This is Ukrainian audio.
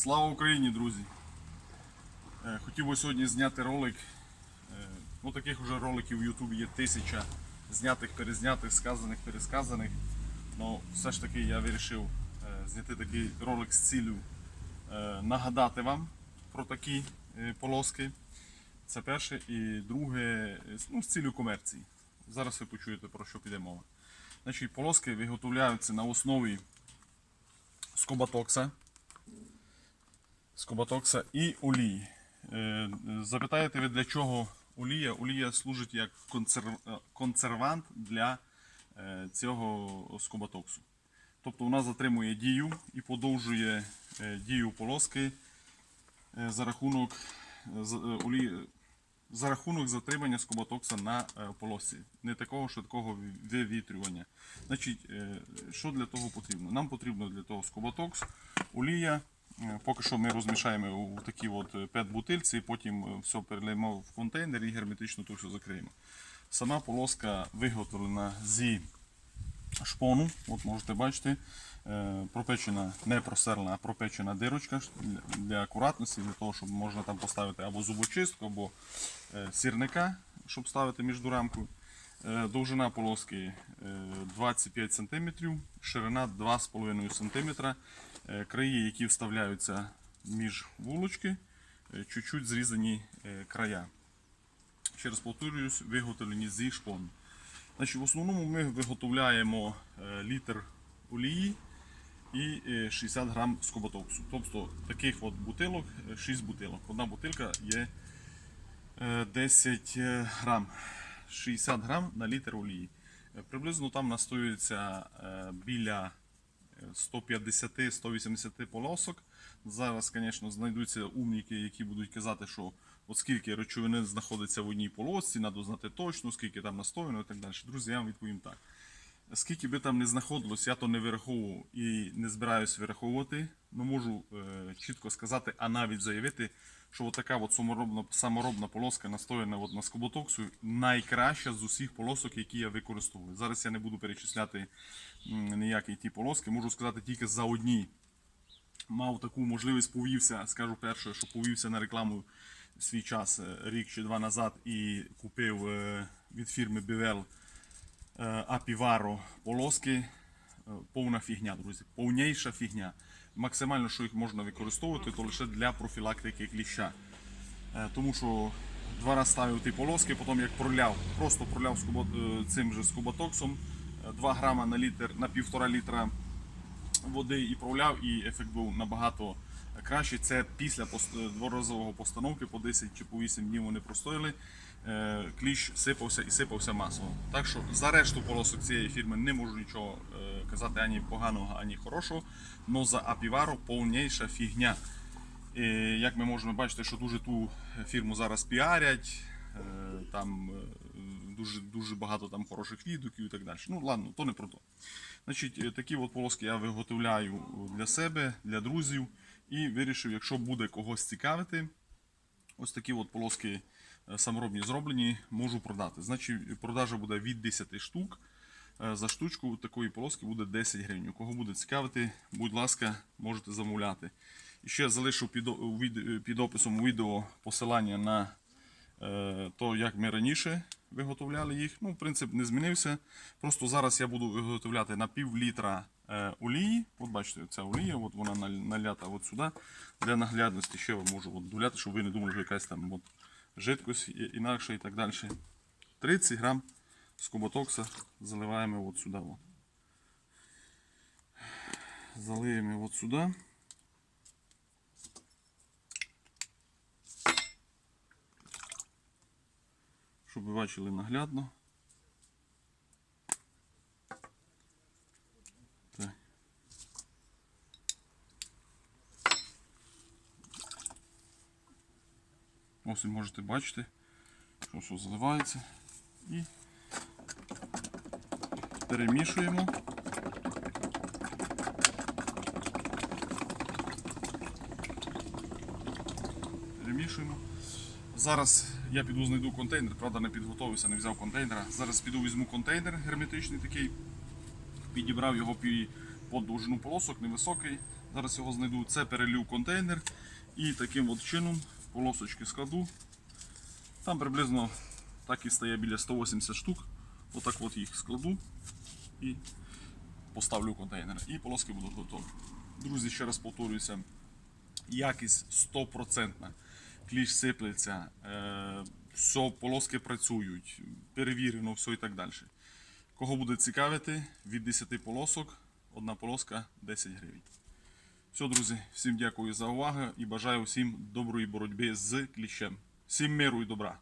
Слава Україні, друзі! Е, Хотів би сьогодні зняти ролик. Е, Ну, таких вже роликів в Ютубі є тисяча знятих, перезнятих, сказаних, пересказаних. Ну, все ж таки я вирішив е, зняти такий ролик з цілею е, нагадати вам про такі полоски. Це перше. І друге, ну, з цілею комерції. Зараз ви почуєте про що піде мова. Значить, полоски виготовляються на основі скобатокса скоботокса і олії. Е, Запитаєте ви, для чого олія? Олія служить як е, консервант для е, цього скоботоксу. Тобто вона затримує дію і подовжує дію полоски за рахунок, з- за рахунок затримання скоботокса на полосці. Не такого швидкого вивітрювання. Значить, що для того потрібно? Нам потрібно для того скоботокс, олія. Е, Поки що ми розмішаємо у такі от е, пет бутильці, потім е, все перелимо в контейнер і герметично то все закриємо. Сама полоска виготовлена зі шпону, от можете бачити, пропечена, не просерлена, а пропечена дирочка для- акуратності, для того, щоб можна там поставити або зубочистку, або сірника, щоб ставити між рамкою. Е, Довжина полоски е, 25 см, ширина 2,5 см. Е, Краї, які вставляються між вулочки, е, чуть-чуть зрізані е, края. Ще раз повторююсь, виготовлені зі шпону. Значить, в основному ми виготовляємо е, літр олії і е, 60 грам скоботоксу. Тобто таких от бутилок, е, 6 бутилок. Одна бутилка є е, 10 е, грам. 60 грам на літр олії. Е, Приблизно там настоюється е, біля 150-180 полосок. Зараз, звісно, знайдуться умніки, які будуть казати, що от скільки речовини знаходиться в одній полосці, треба знати точно, скільки там настояно і так далі. Друзі, я вам відповім так. Скільки би там не знаходилось, я то не вираховував і не збираюсь вираховувати. Ну можу е, чітко сказати, а навіть заявити, що от така от саморобна, саморобна полоска настояна от на скоботоксу найкраща з усіх полосок, які я використовую. Зараз я не буду перечисляти ніякі ті полоски, можу сказати тільки за одні мав таку можливість, повівся, скажу перше, що повівся на рекламу свій час е, рік чи два назад і купив е, від фірми BWL е, Апіваро полоски. Е, Повна фігня, друзі. Повніша фігня. Максимально, що їх можна використовувати, то лише для профілактики кліща. Е, Тому що два рази ставив ті полоски, потім як проляв, просто проляв цим же скоботоксом 2 грама на літр на півтора літра води і проляв, і ефект був набагато кращий. Це після дворазового постановки по 10 чи по 8 днів вони простояли. Е, Кліщ сипався і сипався масово. Так що за решту полосок цієї фірми не можу нічого е, казати ані поганого, ані хорошого. Но за Апіваро повніша фігня. І як ми можемо бачити, що дуже ту фірму зараз піарять, е, там е, дуже, дуже багато там хороших відгуків і так далі. Ну ладно, то не про то. Значить, е, такі от полоски я виготовляю для себе, для друзів і вирішив, якщо буде когось цікавити, ось такі от полоски е, саморобні зроблені, можу продати. Значить, продажа буде від 10 штук. Е, За штучку такої полоски буде 10 гривень. У кого буде цікавити, будь ласка, можете замовляти. І ще залишу під, під описом відео посилання на е, то, як ми раніше виготовляли їх. Ну, принцип не змінився. Просто зараз я буду виготовляти на пів літра е, олії. От бачите, ця олія, от вона налята от сюди. Для наглядності ще можу от доляти, щоб ви не думали, що якась там от жидкость інакша і так далі. 30 грам скоботокса заливаємо от сюди. От. Залиємо от сюди. Щоб ви бачили наглядно. Ось можете бачити, що, що заливається. І перемішуємо. Перемішуємо. Зараз я піду знайду контейнер, правда не підготовився, не взяв контейнера. Зараз піду візьму контейнер герметичний такий, підібрав його по довжину полосок, невисокий, Зараз його знайду. Це перелів контейнер. І таким от чином полосочки складу. Там приблизно так і стає біля 180 штук. Отак от їх складу і поставлю в контейнер. І полоски будуть готові. Друзі, ще раз повторююся, якість 100%. Кліш сиплеться, е, все, полоски працюють, перевірено, все і так далі. Кого буде цікавити, від 10 полосок, одна полоска 10 гривень. Все, друзі, всім дякую за увагу і бажаю всім доброї боротьби з кліщем. Всім миру і добра!